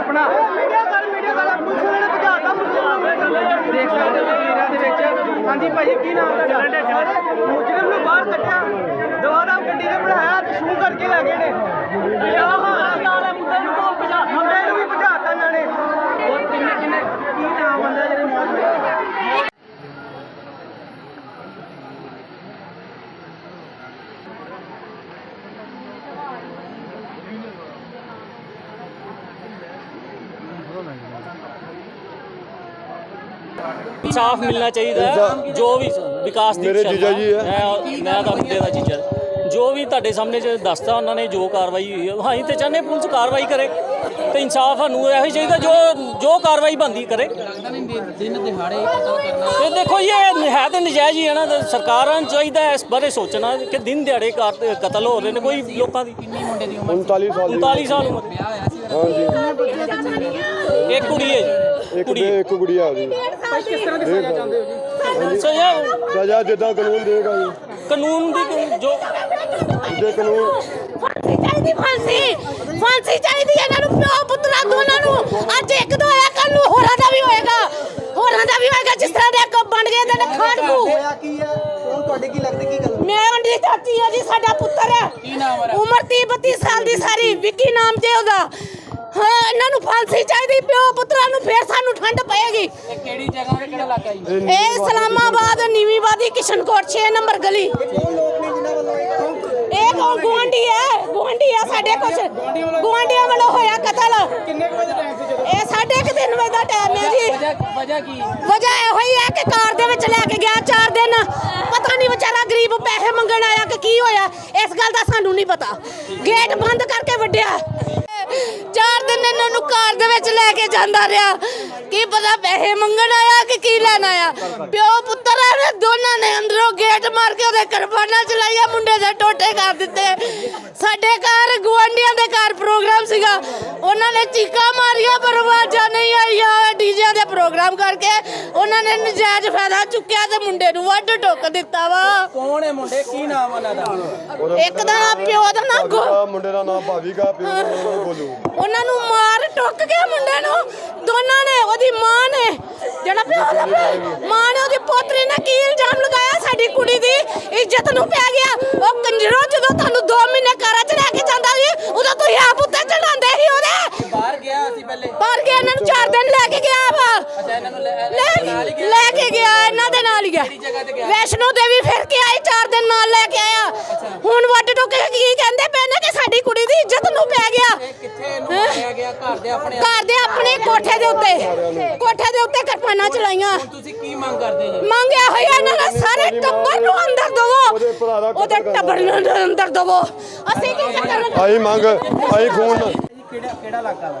ਆਪਣਾ। ਮੀਡੀਆ ਕਰ ਮੀਡੀਆ ਵਾਲਾ ਪੁਲਿਸ ਵਾਲੇ ਭਜਾਤਾ ਦੇਖ ਸਕਦੇ ਹੋ ਤਸਵੀਰਾਂ ਦੇ ਵਿੱਚ। ਹਾਂਜੀ ਭਾਈ ਕੀ ਨਾਮ ਤੁਹਾਡਾ? ਮੁਜਰਮ ਨੂੰ ਬਾਹਰ ਕੱਢਿਆ। ਦੁਬਾਰਾ ਗੱਡੀ ਤੇ ਬਣਾਇਆ ਤੇ ਸ਼ੁਰੂ ਕਰਕੇ ਲੈ ਗਏ ਨੇ। ਇਨਸਾਫ ਮਿਲਣਾ ਚਾਹੀਦਾ। ਜੋ ਵੀ ਵਿਕਾਸ ਦੀ ਮੇਰੇ ਜੀਜਾ ਜੀ ਹੈ। ਮੈਂ ਤਾਂ ਮੁੰਡੇ ਦਾ ਜੀਜਾ। ਜੋ ਵੀ ਤੁਹਾਡੇ ਸਾਹਮਣੇ ਜੇ ਦੱਸਤਾ ਉਹਨਾਂ ਨੇ ਜੋ ਕਾਰਵਾਈ ਹੋਈ ਹੈ ਅਸੀਂ ਤੇ ਚਾਹੁੰਦੇ ਪੁਲਿਸ ਕਾਰਵਾਈ ਕਰੇ ਤੇ ਇਨਸਾਫ ਸਾਨੂੰ ਇਹੋ ਹੀ ਚਾਹੀਦਾ ਜੋ ਜੋ ਕਾਰਵਾਈ ਬੰਦੀ ਕਰੇ। ਦਿਨ ਦਿਹਾੜੇ ਤੇ ਦੇਖੋ ਇਹ ਹੈ ਤੇ ਨਜਾਇਜ਼ ਹੀ ਹੈ ਨਾ ਸਰਕਾਰਾਂ ਨੂੰ ਚਾਹੀਦਾ ਇਸ ਬਾਰੇ ਸੋਚਣਾ ਕਿ ਦਿਨ ਦਿਹਾੜੇ ਕਤਲ ਹੋ ਰਹੇ ਨੇ ਕੋਈ ਲੋਕਾਂ ਦੀ। ਕਿੰਨੀ ਮੁੰਡੇ ਦੀ ਉਮਰ। 39 ਸਾਲ ਦੀ 39 ਸਾਲ ਉਮਰ। ਵਿਆਹ ਹੋਇਆ ਸੀ ਹਾਂਜੀ। ਇੱਕ ਕੁੜੀ ਹੈ ਜੀ। ਇੱਕ ਦੇ ਇੱਕ ਗੁੜੀਆ ਉਹਦੀ ਕਿਸ ਤਰ੍ਹਾਂ ਦੀ ਸਜ਼ਾ ਚਾਹੁੰਦੇ ਹੋ ਜੀ? ਸੋ ਇਹ ਸਜ਼ਾ ਜਿੱਦਾਂ ਕਾਨੂੰਨ ਦੇਗਾ ਜੀ। ਕਾਨੂੰਨ ਦੀ ਜੋ ਜੇ ਕਾਨੂੰਨ ਫਾਂਸੀ ਚਾਹੀਦੀ ਫਾਂਸੀ। ਫਾਂਸੀ ਚਾਹੀਦੀ ਹੈ ਇਹਨਾਂ ਨੂੰ ਪਿਓ ਪੁੱਤਰਾ ਦੋਨਾਂ ਨੂੰ। ਅੱਜ ਇੱਕ ਦਾ ਹੋਇਆ ਕੱਲ ਨੂੰ ਹੋਰਾਂ ਦਾ ਵੀ ਹੋਏਗਾ। ਹੋਰਾਂ ਦਾ ਵੀ ਹੋਏਗਾ ਜਿਸ ਤਰ੍ਹਾਂ ਦੇ ਅੱਗੋਂ ਬਣ ਗਏ ਦੇ ਨੇ ਖਾੜਕੂ ਹੋਇਆ ਕੀ ਹੈ? ਕੌਣ ਤੁਹਾਡੇ ਕੀ ਲੱਗਦਾ ਕੀ ਗੱਲ? ਮੈਂ ਉਹਦੀ ਚਾਚੀ ਆ ਜੀ ਸਾਡਾ ਪੁੱਤਰ ਹੈ। ਕੀ ਨਾਮ ਹੈ? ਉਮਰ 30 32 ਸਾਲ ਦੀ ਸਾਰੀ ਵਿੱਕੀ ਨਾਮ ਜੇ ਉਹਦਾ। ਹਾਂ ਇਹਨਾਂ ਨੂੰ ਫਾਂਸੀ ਚਾਹੀਦੀ ਪਿਓ ਪੁੱਤਰਾਂ ਨੂੰ ਫੇਰ ਸਾਨੂੰ ਠੰਡ ਪਏਗੀ। ਇਹ ਕਿਹੜੀ ਜਗ੍ਹਾ ਤੇ ਕਿਹੜਾ ਇਲਾਕਾ ਜੀ? ਇਹ ਇਸਲਾਮਾਬਾਦ ਨੀਵੀਂਵਾਦੀ ਕਿਸ਼ਨਕੋਟ 6 ਨੰਬਰ ਗਲੀ। ਕੌਣ ਲੋਕ ਨੇ ਜਿਨ੍ਹਾਂ ਵੱਲੋਂ ਇਹ ਇਹ ਕੌਣ ਗੁਆਂਢੀ ਹੈ? ਗੁਆਂਢੀ ਹੈ ਸਾਡੇ ਕੁਛ। ਗੁਆਂਢੀਆਂ ਵੱਲੋਂ ਹੋਇਆ ਕਤਲ। ਕਿੰਨੇ ਕੁ ਵਜੇ ਟਾਈਮ ਸੀ ਜਦੋਂ? ਇਹ ਸਾਢੇ ਕੁ ਤਿੰਨ ਵਜੇ ਦਾ ਟਾਈਮ ਹੈ ਜੀ। ਵਜ੍ਹਾ ਵਜ੍ਹਾ ਕੀ? ਵਜ੍ਹਾ ਇਹੋ ਹੀ ਹੈ ਕਿ ਕਾਰ ਦੇ ਵਿੱਚ ਲੈ ਕੇ ਗਿਆ ਚਾਰ ਦਿਨ। ਪਤਾ ਨਹੀਂ ਵਿਚਾਰਾ ਗਰੀਬ ਪੈਸੇ ਮੰਗਣ ਆਇਆ ਕਿ ਕੀ ਹੋਇਆ। ਇਸ ਗੱਲ ਦਾ ਸਾਨੂੰ ਨਹੀਂ ਪਤਾ। ਗੇਟ ਬੰਦ ਕਰਕੇ ਵੱਡਿਆ ਇਹਨਾਂ ਨੂੰ ਕਾਰ ਦੇ ਵਿੱਚ ਲੈ ਕੇ ਜਾਂਦਾ ਰਿਹਾ। ਕੀ ਪਤਾ ਪੈਸੇ ਮੰਗਣ ਆਇਆ ਕਿ ਕੀ ਲੈਣ ਆਇਆ? ਪਿਓ ਪੁੱਤਰ ਇਹਨੇ ਦੋਨਾਂ ਨੇ ਅੰਦਰੋਂ ਗੇਟ ਮਾਰ ਕੇ ਉਹਦੇ ਕਰਬਾਨਾ ਚਲਾਈਆ ਮੁੰਡੇ ਦੇ ਟੋਟੇ ਕਰ ਦਿੱਤੇ। ਸਾਡੇ ਘਰ ਗੁਆਂਢੀਆਂ ਦੇ ਘਰ ਪ੍ਰੋਗਰਾਮ ਸੀਗਾ। ਉਹਨਾਂ ਨੇ ਚੀਕਾਂ ਮਾਰੀਆਂ ਪਰ ਆਵਾਜ਼ਾਂ ਨਹੀਂ ਆਈਆਂ ਡੀਜੇ ਦੇ ਪ੍ਰੋਗਰਾਮ ਕਰਕੇ। ਉਹਨਾਂ ਨੇ ਨਜਾਇਜ਼ ਫਾਇਦਾ ਚੁੱਕਿਆ ਤੇ ਮੁੰਡੇ ਨੂੰ ਵੱਢ ਟੁੱਕ ਦਿੱਤਾ ਵਾ। ਕੌਣ ਹੈ ਮੁੰਡੇ? ਕੀ ਨਾਮ ਉਹਨਾਂ ਦਾ? ਇੱਕ ਦਾ ਨਾਂ ਪਿਓ ਦਾ ਨਾਂ ਗੋ ਆਹ ਮੁੰਡੇ ਦਾ ਨਾਮ ਭਾਵੀਗਾ ਪਿਓ ਦਾ ਨਾਮ ਬੋਲੂ। ਉਹਨਾਂ ਨੂੰ ਮਾਰ ਟੁੱਕ ਕੇ ਮੁੰਡੇ ਨੂੰ। ਦੋਨਾਂ ਨੇ ਉਹਦੀ ਮਾਂ ਨੇ। ਜਿਹੜਾ ਪਿਓ ਦਾ ਮਾਂ ਨੇ ਉਹਦੀ ਪੋਤਰੀ ਨੇ ਕੀ ਇਲਜ਼ਾਮ ਲਗਾਇਆ? ਸਾਡੀ ਕੁੜੀ ਦੀ ਇੱਜ਼ਤ ਨੂੰ ਪੈ ਗਿਆ। ਉਹ ਕੰਜਰੋ ਜਦੋਂ ਤੁਹਾਨੂੰ 2 ਮਹੀਨੇ ਘਰਾਂ 'ਚ ਰਹਿ ਕੇ ਜਾਂਦਾ ਸੀ ਉਦੋਂ ਤੁਸੀਂ ਆਪ ਉੱਤੇ ਚੜਾਉਂਦੇ ਸੀ ਉਹਦੇ। ਬਾਹਰ ਗਿਆ ਸੀ ਪਹਿਲੇ। ਪਰ ਕੇ ਇਹਨਾਂ ਨੂੰ 4 ਦਿਨ ਲੈ ਕੇ ਗਿਆ ਵਾ। ਅੱਛਾ ਇਹਨਾਂ ਨੂੰ ਲੈ ਗਿਆ। ਕੇ ਗਿਆ ਇਹਨਾਂ ਦੇ ਨਾਲ ਹੀ ਗਿਆ। ਗਿਆ? ਵੈਸ਼ਨੋ ਦੇਵੀ ਫਿਰ ਕੇ ਆਈ 4 ਦਿਨ ਨਾਲ ਲੈ ਕੇ ਆਇਆ। ਹੁਣ ਟੁੱਕ ਕੇ ਕੀ ਕਹਿੰਦੇ ਪਏ ਨੇ ਕਿ ਸਾਡੀ ਕੁੜੀ ਦੀ ਇੱਜ਼ਤ ਨੂੰ ਪੈ ਗਿਆ? ਇਹ ਕਿੱਥੇ ਇਹਨੂੰ ਮਾਰਿਆ ਗਿਆ? ਘਰ ਦੇ ਆਪਣੇ ਘਰ ਦੇ ਆਪਣੇ ਕੋਠੇ ਦੇ ਉੱਤੇ। ਕੋਠੇ ਦੇ ਉੱਤੇ ਕਿਰਪਾਨਾਂ ਚਲਾਈਆਂ। ਤੁਸੀਂ ਕੀ ਮੰਗ ਕਰਦੇ ਜੀ? ਮੰਗਿਆ ਹੋਇਆ ਇਹਨਾਂ ਦਾ ਸਾਰੇ ਟੱਬਰ ਨੂੰ ਅੰਦਰ ਦਵੋ। ਉਹਦੇ ਟੱਬਰ ਨੂੰ ਅੰਦਰ ਦਵੋ। ਅਸੀਂ ਕੀ ਕਰਨਾ? ਆਈ ਮੰਗ ਆਈ ਖੂਨ। ਕਿਹੜਾ ਕਿਹੜਾ ਇਲਾਕਾ ਵਾ?